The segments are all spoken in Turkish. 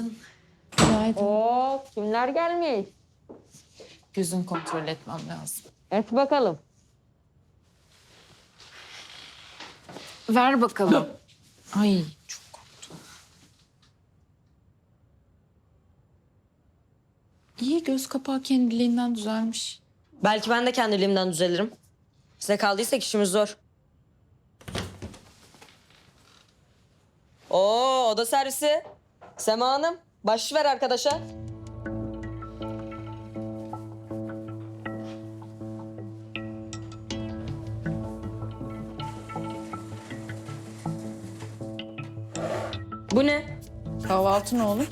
Günaydın. Günaydın. Oo, kimler gelmiş? Gözün kontrol etmem lazım. Et bakalım. Ver bakalım. Ay çok korktum. İyi göz kapağı kendiliğinden düzelmiş. Belki ben de kendiliğimden düzelirim. Size kaldıysa işimiz zor. Oo, oda servisi. Sema Hanım, baş ver arkadaşa. Bu ne? Kahvaltı ne oğlum?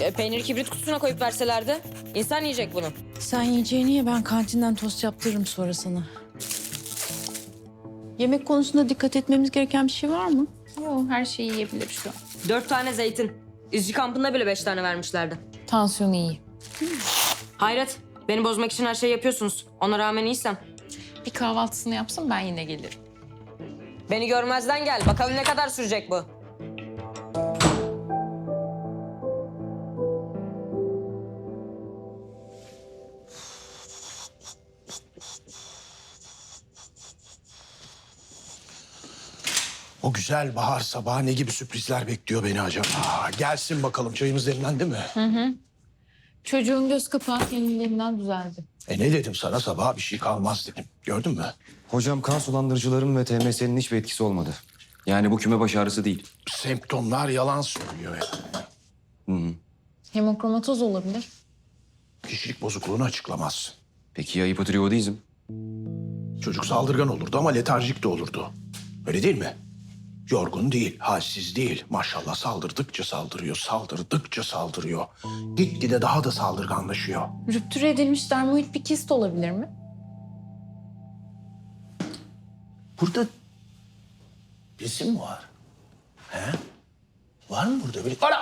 E, peynir kibrit kutusuna koyup verselerdi. İnsan yiyecek bunu. Sen yiyeceğini ye ben kantinden tost yaptırırım sonra sana. Yemek konusunda dikkat etmemiz gereken bir şey var mı? Yok her şeyi yiyebilir şu an. Dört tane zeytin. İzci kampında bile beş tane vermişlerdi. Tansiyonu iyi. Hayret, beni bozmak için her şeyi yapıyorsunuz. Ona rağmen iyiysem. Bir kahvaltısını yapsın ben yine gelirim. Beni görmezden gel. Bakalım ne kadar sürecek bu. Güzel bahar sabahı ne gibi sürprizler bekliyor beni acaba? Gelsin bakalım çayımız demlendi mi? Çocuğun göz kapağı kendiliğinden düzeldi. E ne dedim sana sabaha bir şey kalmaz dedim. Gördün mü? Hocam kan sulandırıcıların ve TMS'nin hiçbir etkisi olmadı. Yani bu küme baş ağrısı değil. Semptomlar yalan söylüyor yani. Hemokromatoz olabilir. Kişilik bozukluğunu açıklamaz. Peki ya hipotiroidizm? Çocuk saldırgan olurdu ama letarjik de olurdu. Öyle değil mi? Yorgun değil, halsiz değil. Maşallah saldırdıkça saldırıyor, saldırdıkça saldırıyor. Gitgide daha da saldırganlaşıyor. Rüptüre edilmiş dermoid bir kist olabilir mi? Burada birisi mi var? He? Var mı burada biri? Ana!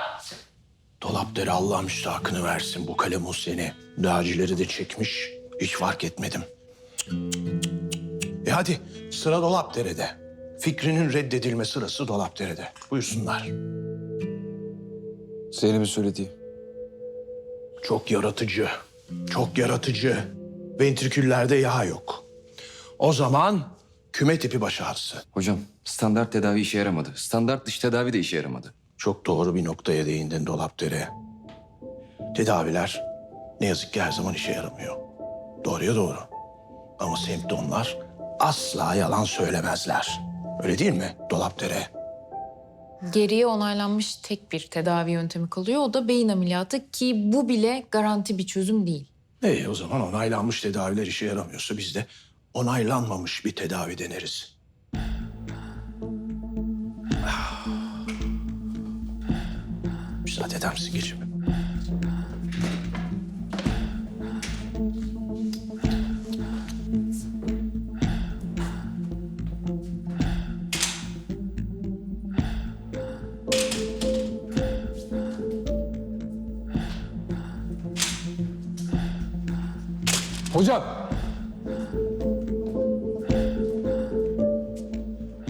Dolapları Allah müstahakını versin bu kalem seni. Dağcıları da çekmiş. Hiç fark etmedim. E hadi sıra Dolapdere'de. Fikrinin reddedilme sırası Dolapdere'de. Buyursunlar. Zeynep'in söylediği. Çok yaratıcı. Çok yaratıcı. Ventriküllerde yağ yok. O zaman küme tipi baş ağrısı. Hocam standart tedavi işe yaramadı. Standart dış tedavi de işe yaramadı. Çok doğru bir noktaya değindin Dolapdere. Tedaviler ne yazık ki her zaman işe yaramıyor. Doğruya doğru. Ama semptomlar asla yalan söylemezler. Öyle değil mi Dolapdere? Geriye onaylanmış tek bir tedavi yöntemi kalıyor. O da beyin ameliyatı ki bu bile garanti bir çözüm değil. İyi o zaman onaylanmış tedaviler işe yaramıyorsa biz de onaylanmamış bir tedavi deneriz. Ah. Müsaade eder misin geçim? Hocam.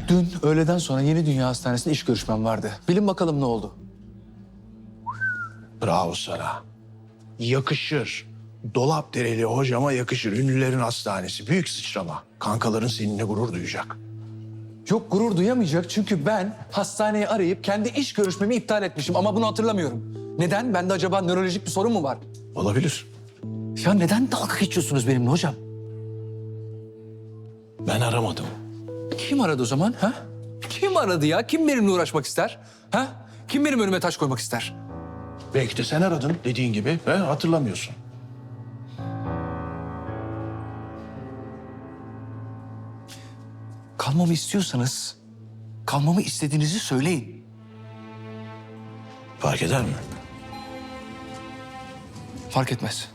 Dün öğleden sonra Yeni Dünya Hastanesi'nde iş görüşmem vardı. Bilin bakalım ne oldu? Bravo sana. Yakışır. Dolap dereli hocama yakışır. Ünlülerin hastanesi. Büyük sıçrama. Kankaların seninle gurur duyacak. Yok gurur duyamayacak çünkü ben hastaneyi arayıp kendi iş görüşmemi iptal etmişim ama bunu hatırlamıyorum. Neden? Bende acaba nörolojik bir sorun mu var? Olabilir. Ya neden dalga geçiyorsunuz benimle hocam? Ben aramadım. Kim aradı o zaman ha? Kim aradı ya? Kim benimle uğraşmak ister? Ha? Kim benim önüme taş koymak ister? Belki de sen aradın dediğin gibi. He, hatırlamıyorsun. Kalmamı istiyorsanız kalmamı istediğinizi söyleyin. Fark eder mi? Fark etmez.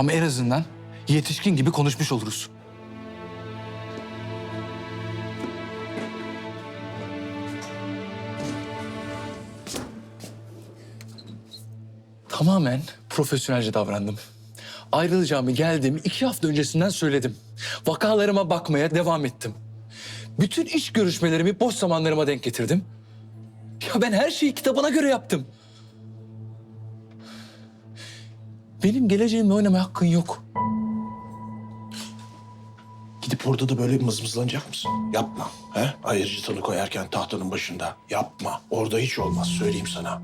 Ama en azından yetişkin gibi konuşmuş oluruz. Tamamen profesyonelce davrandım. Ayrılacağımı geldim iki hafta öncesinden söyledim. Vakalarıma bakmaya devam ettim. Bütün iş görüşmelerimi boş zamanlarıma denk getirdim. Ya ben her şeyi kitabına göre yaptım. Benim geleceğimle oynamaya hakkın yok. Gidip orada da böyle mızmızlanacak mısın? Yapma. He? Ayırıcı koyarken tahtanın başında. Yapma. Orada hiç olmaz söyleyeyim sana.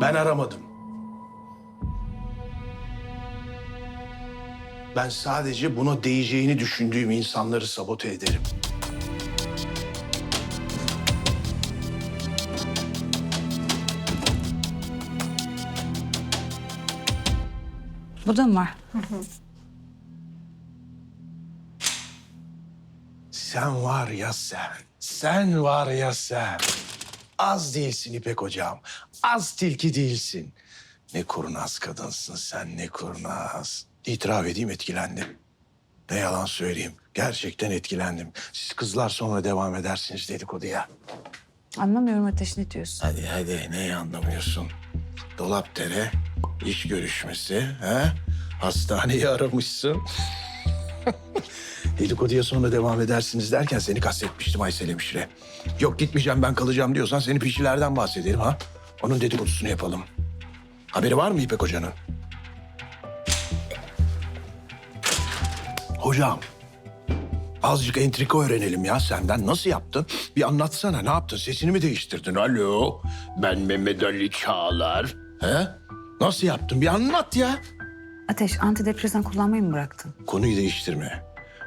Ben aramadım. Ben sadece buna değeceğini düşündüğüm insanları sabote ederim. Bu da mı var? Sen var ya sen, sen var ya sen. Az değilsin İpek hocam, az tilki değilsin. Ne kurnaz kadınsın sen, ne kurnaz. İtiraf edeyim etkilendim. Ne yalan söyleyeyim, gerçekten etkilendim. Siz kızlar sonra devam edersiniz dedikoduya. Anlamıyorum Ateş ne diyorsun? Hadi hadi, neyi anlamıyorsun? Dolapdere, iş görüşmesi, he? Hastaneyi aramışsın. Dedikoduya sonra devam edersiniz derken seni kastetmiştim Aysel hemşire. Yok gitmeyeceğim ben kalacağım diyorsan seni pişilerden bahsedelim ha. Onun dedikodusunu yapalım. Haberi var mı İpek hocanın? Hocam, azıcık entrika öğrenelim ya senden. Nasıl yaptın? Bir anlatsana ne yaptın? Sesini mi değiştirdin? Alo, ben Mehmet Ali Çağlar. He? Nasıl yaptın? Bir anlat ya. Ateş antidepresan kullanmayı mı bıraktın? Konuyu değiştirme.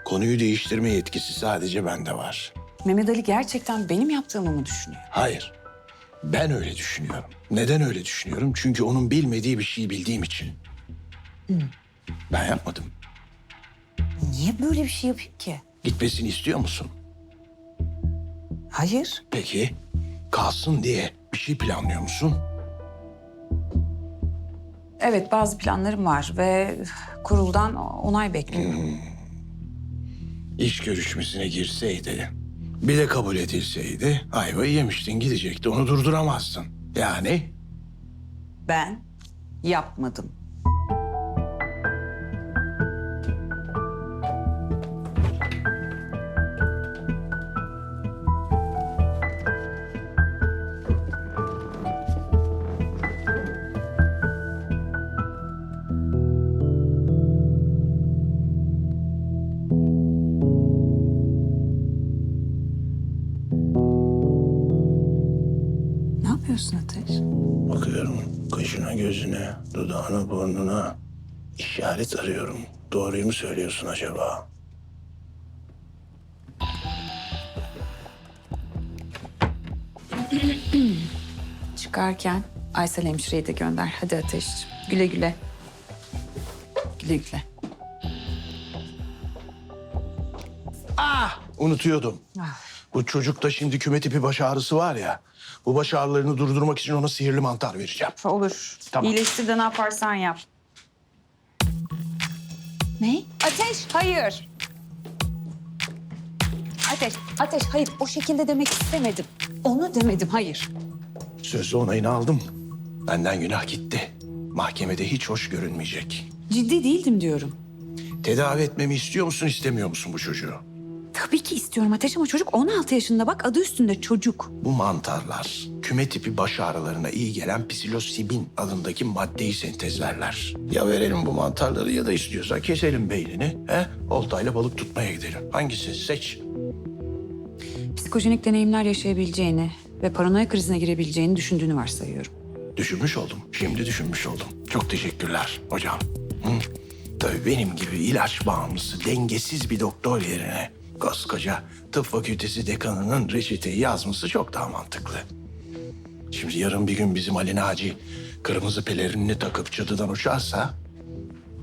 Konuyu değiştirme yetkisi sadece bende var. Mehmet Ali gerçekten benim yaptığımı mı düşünüyor? Hayır. Ben öyle düşünüyorum. Neden öyle düşünüyorum? Çünkü onun bilmediği bir şeyi bildiğim için. Ben yapmadım. Niye böyle bir şey yapayım ki? Gitmesini istiyor musun? Hayır. Peki kalsın diye bir şey planlıyor musun? Evet bazı planlarım var ve kuruldan onay bekliyorum. İş görüşmesine girseydi, bir de kabul edilseydi ayvayı yemiştin gidecekti. Onu durduramazdın. Yani Ben yapmadım. Gözüne, dudağına burnuna işaret arıyorum. Doğruyu mu söylüyorsun acaba? Çıkarken Aysel hemşireyi de gönder. Hadi Ateş. Güle güle. Güle güle. Unutuyordum. Ah. Bu çocukta şimdi küme tipi baş ağrısı var ya. Bu baş ağrılarını durdurmak için ona sihirli mantar vereceğim. Olur. Tamam. İyileştir de ne yaparsan yap. Ne? Ateş, hayır. Ateş, ateş, hayır. O şekilde demek istemedim. Onu demedim, hayır. Sözlü onayını aldım. Benden günah gitti. Mahkemede hiç hoş görünmeyecek. Ciddi değildim diyorum. Tedavi etmemi istiyor musun, istemiyor musun bu çocuğu? Tabii ki istiyorum Ateş ama çocuk 16 yaşında bak adı üstünde çocuk. Bu mantarlar küme tipi baş ağrılarına iyi gelen psilosibin adındaki maddeyi sentezlerler. Ya verelim bu mantarları ya da istiyorsan keselim beynini. He? Oltayla balık tutmaya gidelim. Hangisini seç? Psikojenik deneyimler yaşayabileceğini ve paranoya krizine girebileceğini düşündüğünü varsayıyorum. Düşünmüş oldum. Şimdi düşünmüş oldum. Çok teşekkürler hocam. Hı? Tabii benim gibi ilaç bağımlısı, dengesiz bir doktor yerine koskoca tıp fakültesi dekanının reçeteyi yazması çok daha mantıklı. Şimdi yarın bir gün bizim Ali Naci kırmızı pelerinini takıp çatıdan uçarsa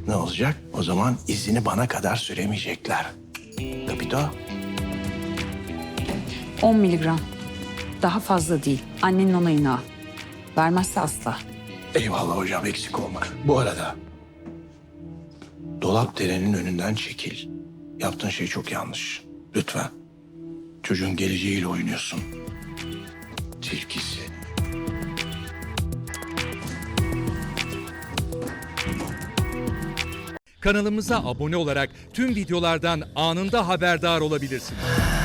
ne olacak? O zaman izini bana kadar süremeyecekler. Da 10 miligram. Daha fazla değil. Annenin onayını al. Vermezse asla. Eyvallah hocam eksik olma. Bu arada dolap derenin önünden çekil. Yaptığın şey çok yanlış. Lütfen. Çocuğun geleceğiyle oynuyorsun. Tilkisi. Kanalımıza abone olarak tüm videolardan anında haberdar olabilirsiniz.